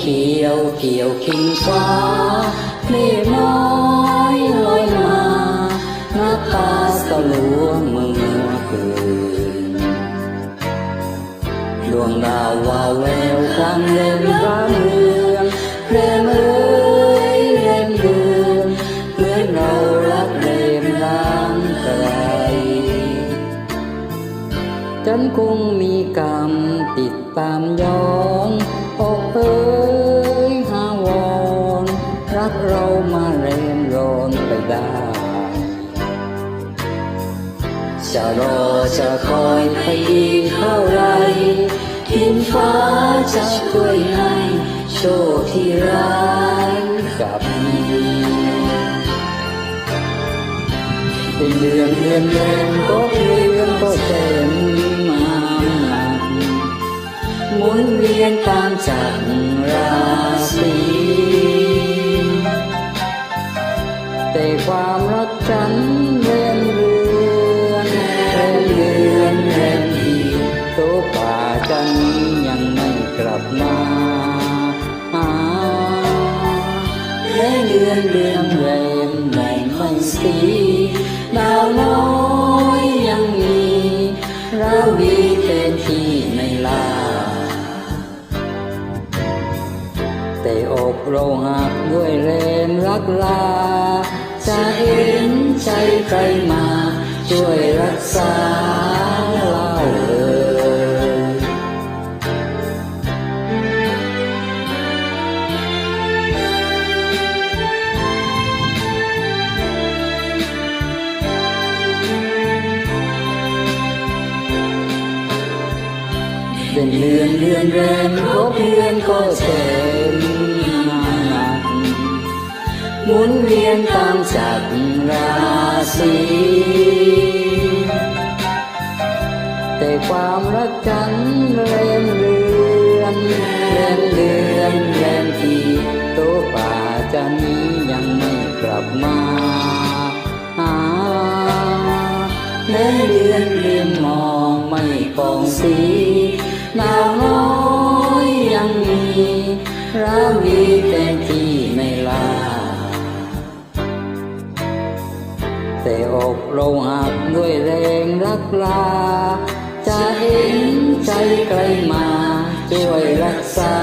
ขียวเกี่ยวคิงฟ้าเมฆน้อยลอยมาหน้าตาสลัวเมื่อคืนดวงดาววาวแววครั้งเล่นร้างเรืองเรมเอ้ยเรมเดือนเหมือนเรารักเรมร้างไกลฉันคงมีกรรมติดตามย้อนอกเอ้ย จะรอจะคอยไปอีกเท่าไรทินฟ้าจะช่วยให้โชคที่ร้ายกลับมีเป็นเดือนเดือนเดือนก็เดือนก็เต็มมาหมุนเวียนตามจักรราศีแต่ความรักฉันเรื่อน อนเดือนเรมแบ่งไม่สีดาวน้อยยังมีราวีเป็นที่ไม่ลา แต่อกเราหักด้วยแรงรักลา จะเห็นใจใครมา ช่วยรักษา เป็นเดือนเดือนแรมครบเดือนก็เต็มมาหมุนเวียนตามจักรราศีแต่ความรักฉันเรมเรือนเรมเดือนแรมทีโตป่าจันนี้ยังไม่กลับมาหาแม้เดือนเรียนมองไม่ปองสี รามีเป็นที่ไม่ลา แต่อกเราหักด้วยแรงรักลา จะเห็นใจใครมา ช่วยรักษา